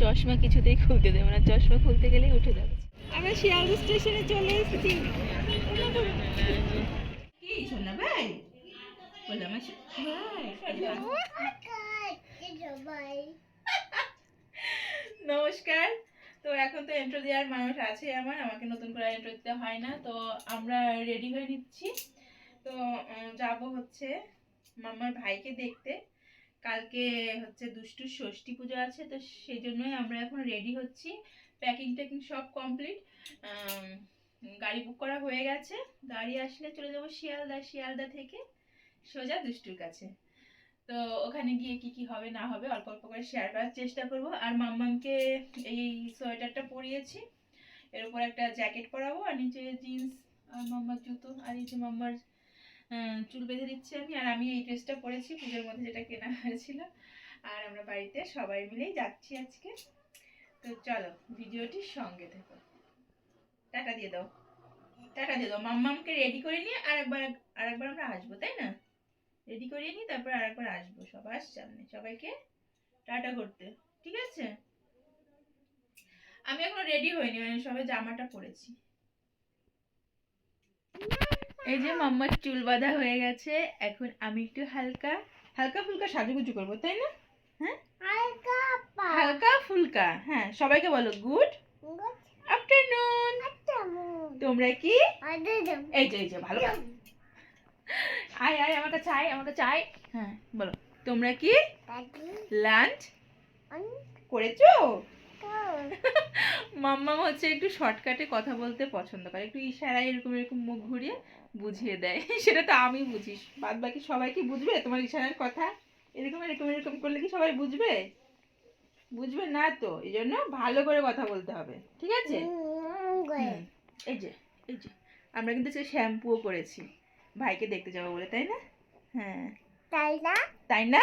চশমা কিছুতেই খুলতে দেবে না চশমা খুলতে গেলেই উঠে যাবে। আমরা শিয়ালদা স্টেশনে চলে এসেছি। কি শোনা ভাই? বললাম ভাই নমস্কার। তো এখন তো এন্ট্রো দেওয়ার মানুষ আছে আমার আমাকে নতুন করে এন্ট্রো দিতে হয় না। তো আমরা রেডি হয়ে নিচ্ছি। তো যাব হচ্ছে মামার ভাইকে দেখতে। কালকে হচ্ছে দুষ্টুর ষষ্ঠী পুজো আছে, তো সেই জন্যই আমরা এখন রেডি হচ্ছি। প্যাকিং ট্যাকিং সব কমপ্লিট গাড়ি বুক করা হয়ে গেছে। গাড়ি আসলে চলে যাব শিয়ালদা শিয়ালদা থেকে সোজা দুষ্টুর কাছে। তো ওখানে গিয়ে কি কি হবে, না হবে, অল্প অল্প করে শেয়ার করার চেষ্টা করব। আর মাম্মামকে এই সোয়েটারটা পরিয়েছি। এর উপর একটা জ্যাকেট পরাবো, আর নিচে জিন্স আর মাম্মার জুতো, আর এই যে মাম্মার চুল বেঁধে দিচ্ছি আমি, আর আমি এই ড্রেসটা পরেছি, পুজোর মধ্যে যেটা কেনা হয়েছিল। আর আমরা বাড়িতে সবাই মিলেই যাচ্ছি আজকে। তো চলো ভিডিওটির সঙ্গে থেকো। টাকা দিয়ে দাও। টাকা দিয়ে দাও। মাম্মামকে রেডি করে নিয়ে আরেকবার আরেকবার আমরা আসব, তাই না? রেডি করিয়ে নিই তারপর আরেকবার আসব সবার সামনে। সবাইকে টাটা করতে। ঠিক আছে? আমি এখনও রেডি হইনি মানে সবাই জামাটা পরেছি। এই যে মাম্মার চুল বাঁধা হয়ে গেছে এখন আমি একটু হালকা হালকা ফুলকা সাজুগুজু করব তাই না? হ্যাঁ? হালকা ফুলকা হ্যাঁ সবাইকে বলো গুড আফটারনুন তোমরা কি? এই যে এই যে ভালো আয় আয় আমার কাছে আয় আমার কাছে আয়। হ্যাঁ বলো তোমরা কি? লাঞ্চ করেছ? মাম্মা হচ্ছে একটু শর্টকাটে কথা বলতে পছন্দ করে একটু ইশারায় এরকম এরকম মুখ ঘুরিয়ে বুঝিয়ে দেয়। সেটা তো আমি বুঝিস বাদ বাকি সবাই কি বুঝবে তোমার ইশারার কথা? এরকম এরকম এরকম করলে কি সবাই বুঝবে? বুঝবে না তো এই জন্য ভালো করে কথা বলতে হবে ঠিক আছে? এই যে এই যে আমরা কিন্তু সে শ্যাম্পুও করেছি। ভাইকে দেখতে যাব বলে তাই না? হ্যাঁ। তাই না? তাই না?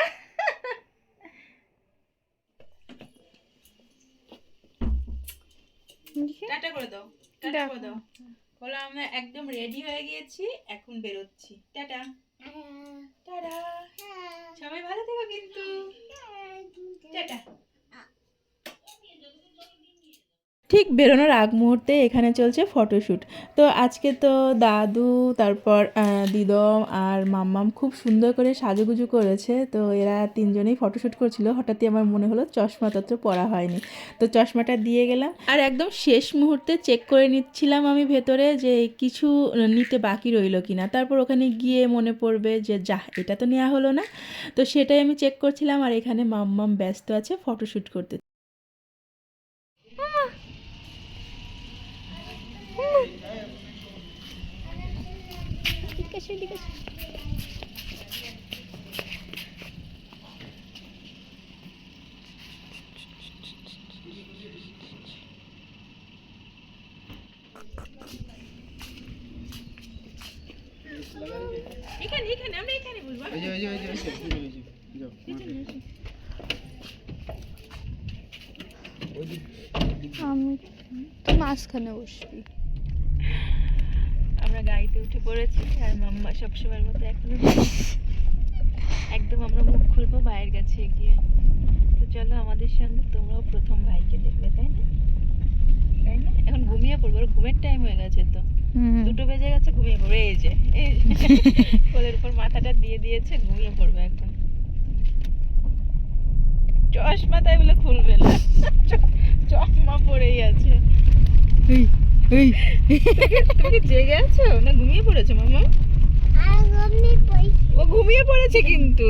টাটা করে দাও টাটা করে দাও। বলো আমরা একদম রেডি হয়ে গিয়েছি এখন বেরোচ্ছি। টাটা টাটা সবাই ভালো থেকো কিন্তু। টাটা ঠিক বেরোনোর আগ মুহূর্তে এখানে চলছে ফটোশ্যুট তো আজকে তো দাদু, তারপর দিদম আর মাম্মাম খুব সুন্দর করে সাজুগুজু করেছে। তো এরা তিনজনেই ফটোশ্যুট করছিল। হঠাৎই আমার মনে হলো চশমা তত্র পরা হয়নি। তো চশমাটা দিয়ে গেলাম আর একদম শেষ মুহূর্তে চেক করে নিচ্ছিলাম আমি ভেতরে যে কিছু নিতে বাকি রইল কিনা। তারপর ওখানে গিয়ে মনে পড়বে যে যা এটা তো নেওয়া হলো না। তো সেটাই আমি চেক করছিলাম আর এখানে মাম্মাম ব্যস্ত আছে ফটোশ্যুট করতে। এখানে এখানে আমরা এখানে যে যে যে যে, যাও। ওই যে, আমি তো মাঝখানে বসবি। আমরা গাড়িতে উঠে পড়েছি আর মাম্মা সবসময়ের মতো এখনও একদম আমরা মুখ খুলবো ভাইয়ের কাছে গিয়ে। তো চলো আমাদের সঙ্গে তোমরাও প্রথম ভাইকে দেখবে তাই না? তাই না? এখন ঘুমিয়ে পড়ব ঘুমের টাইম হয়ে গেছে তো। দুটো বেজে গেছে ঘুমিয়ে পড়বে। এই যে কোলের উপর মাথাটা দিয়ে দিয়েছে ঘুমিয়ে পড়বে এখন। চশমা তাই বলে খুলবে না। চশমা পরেই আছে। তুমি কি জেগে আছো? না ঘুমিয়ে পড়েছো মামা? ও ঘুমিয়ে পড়েছে কিন্তু।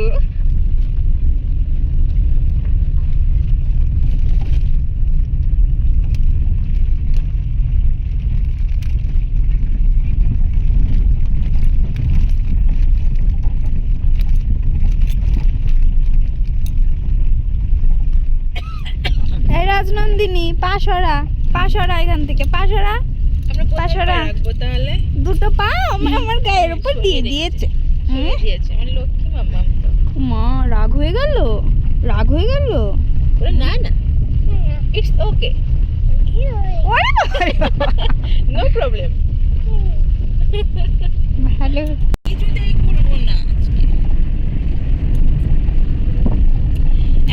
এই রাজনন্দিনী পাশরা পাশরা এখান থেকে পাশরা। পা সরা দুটো পা আমার আমার গায়ের উপর দিয়ে দিয়েছে। মা রাগ হয়ে গেল? রাগ হয়ে গেল? না না। ইটস ওকে নো প্রবলেম ভালো। কিছুতেই করব না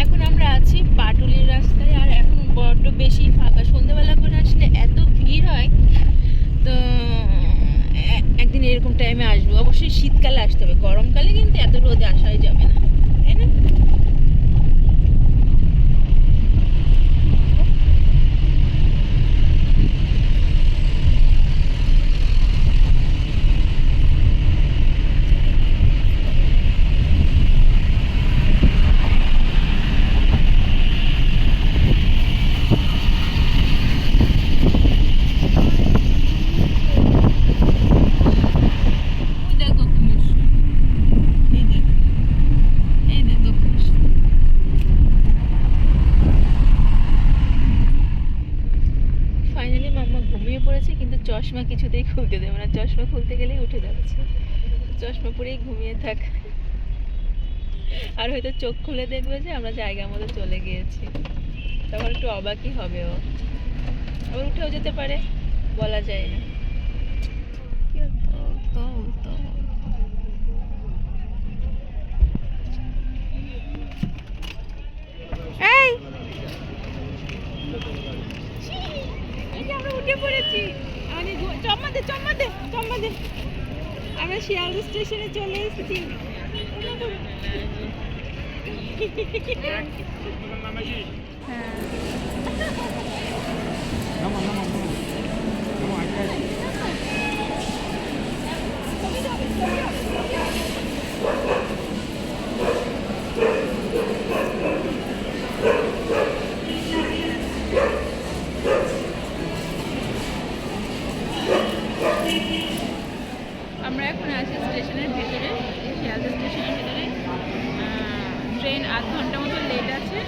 এখন আমরা আছি পাটুলির রাস্তায় আর এখন বড্ড বেশি ফাঁকা। সন্ধ্যেবেলা করে আসলে এত ভিড় হয় তো একদিন এরকম টাইমে আসব। অবশ্যই শীতকালে আসতে হবে। গরমকালে কিন্তু এত রোদে আসাই যাবে না। তাই না? চশমা পরেই ঘুমিয়ে থাক। আর হয়তো চোখ খুলে দেখবে যে আমরা জায়গা মতো চলে গিয়েছি। তখন একটু অবাকই হবে ও আবার উঠেও যেতে পারে, বলা যায় না। উঠে পড়েছি। চম্মা দে চম্মা দে চম্মা দে। আমরা শিয়ালদা স্টেশনে চলে এসেছি। নামো নামো নামো নামো আগে আগে আমরা এখন আছি স্টেশনের ভেতরে শিয়ালদা স্টেশনের ভেতরে ট্রেন আধ ঘণ্টা মতো লেট আছে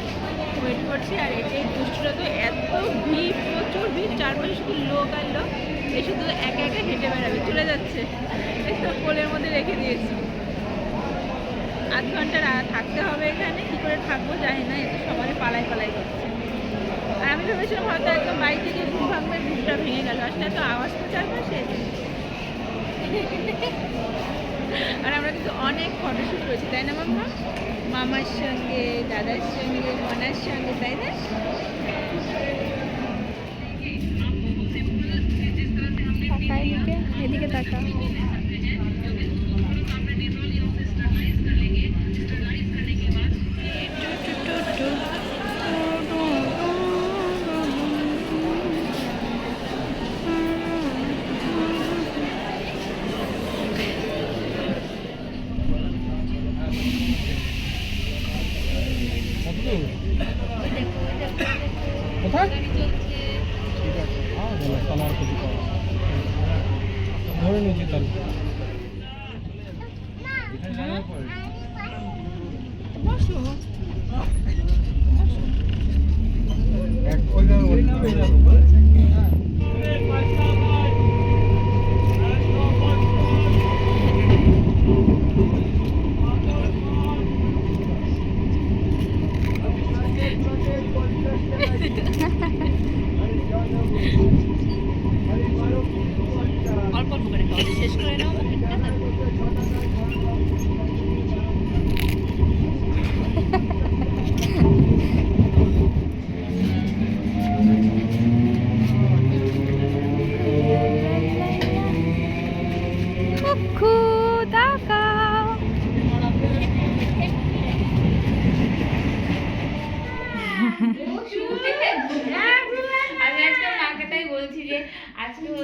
ওয়েট করছি আর এই যে দুষ্টুরা তো এত ভিড় প্রচুর ভিড় চারপাশে শুধু লোক আর লোক এই শুধু একা একা হেঁটে বেড়াবে, চলে যাচ্ছে। একটু কোলের মধ্যে রেখে দিয়েছি। আধ ঘণ্টা থাকতে হবে এখানে, কী করে থাকব জানি না এত সবাই পালাই পালাই করছে। আর আমি ভেবেছিলাম হয়তো একদম বাড়ি থেকে ঘুম ভাঙবে, ঘুমটা ভেঙে গেল। আসলে এত আওয়াজ তো চারপাশে আর আমরা কিন্তু অনেক ফটোশ্যুট করেছি, তাই না মাম্মা? মামার সঙ্গে, দাদার সঙ্গে, মনার সঙ্গে, তাই না তাকা এদিকে এদিকে তাকা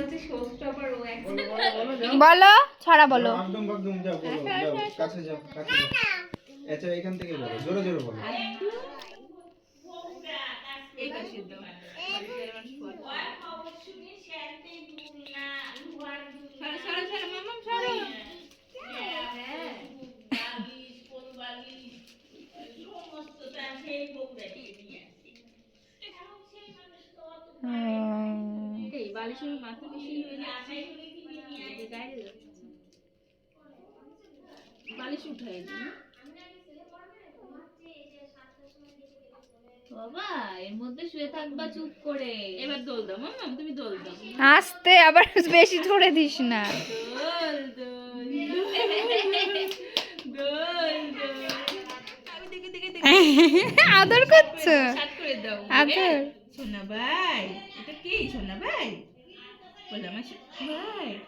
হচ্ছে ষষ্ঠ ও বলো ছড়া বলো। একদম একদম যাও বলো যাও কাছে যাও কাছে যাও। আচ্ছা এখান থেকে বলো জোরে জোরে বলো। এই পাশে দাও সরো সরো সরো মামাম সরো মাথা বেশি হয়ে? যাচ্ছে এই গায়ে যাচ্ছে বালিশ উঠাই দিন বাবা এর মধ্যে শুয়ে থাকবা চুপ করে। এবার দোল দাও মামাম তুমি দোল দাও। আস্তে আবার বেশি ধরে দিস না। দোল দোল দোল দোল। আদর করছ? সাত করে দাও। আদর। সোনা ভাই এটা কি? সোনা ভাই বললাম আমার সো-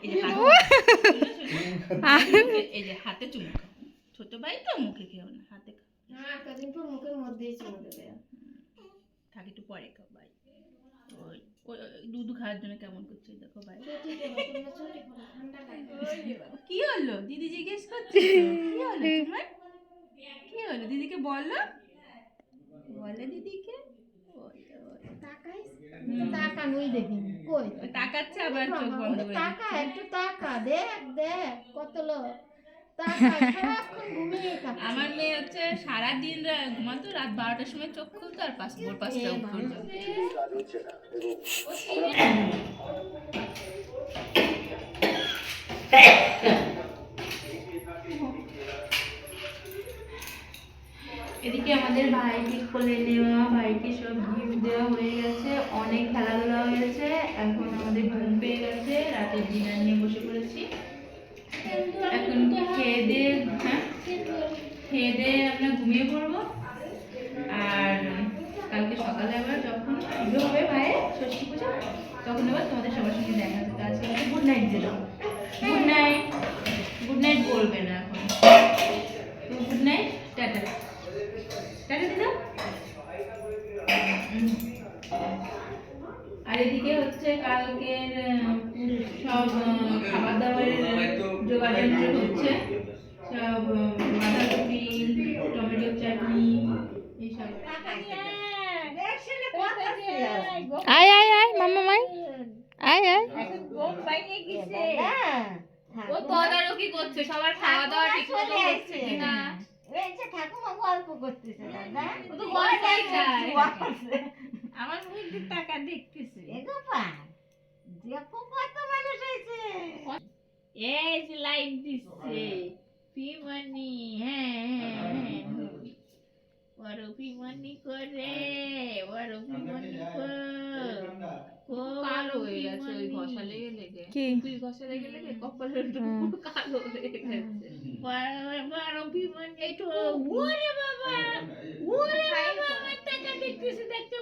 এই যে হাতে এই যে হাতে চুমু খাও ছোট ভাই তো মুখে খেও না হাতে খাও থাক একটু পরে খাও ভাই ওই দুধ খাওয়ার জন্য কেমন করছে দেখো ভাই কি হলো দিদি জিজ্ঞেস করছে কি হলো তোমার কি হলো দিদিকে বলো বলো দিদিকে বলো, বলো। তাকানোই দেখিনি কই? ওই তাকাচ্ছে আবার চোখ বন্ধ করে তাকা একটু তাকা দেখ দেখ কত লোক। টাকা সারাক্ষণ ঘুমিয়ে থাকে আমার মেয়ে হচ্ছে সারাদিন রা- ঘুমাতো রাত বারোটার সময় চোখ খুলতো আর পাঁচ ভোর পাঁচটা এদিকে আমাদের ভাইকে কোলে নেওয়া ভাইকে সব গিফট দেওয়া হয়ে গেছে, অনেক খেলাধুলা হয়েছে, এখন আমাদের ঘুম পেয়ে গেছে রাতের ডিনার নিয়ে বসে পড়েছি। এখন খেয়ে দিয়ে হ্যাঁ? খেয়ে দিয়ে আমরা ঘুমিয়ে পড়ব। আর কালকে সকালে আবার যখন পুজো হবে ভাইয়ের ষষ্ঠী পুজো, তখন আবার তোমাদের সবার সঙ্গে দেখা হবে আজকে good night good good night বলবে না এখন তো গুড নাইট টাটা টাটা দিদা উম। আর এদিকে হচ্ছে কালকের আহ, সব আহ, খাবার দাবারের জোগাড় যন্ত্র হচ্ছে সব আহ, বাঁধাকপি টমেটো চাটনি এইসব আয় আয় আয় মামা মাই। আয় আয়। ও তদারকি করছে সবার খাওয়া দাওয়া ঠিক মতো হচ্ছে কিনা? ঠাকুমা গল্প করতেছে দাদা। ও তো গল্পই চায় আমার টাকা দেখতেছে। এগো দেখো কত মানুষ হয়েছে। এই লাইট দিচ্ছে। পিমানি হ্যাঁ হ্যাঁ হ্যাঁ। বড় করে কালো হয়ে গেছে ওই ঘষা লেগে লেগে? তুই ঘষা লেগে লেগে কপালের কালো হয়ে গেছে পিমানি একটু ওরে বাবা ওরে বাবা আমার টাকা দেখতেছে দেখতে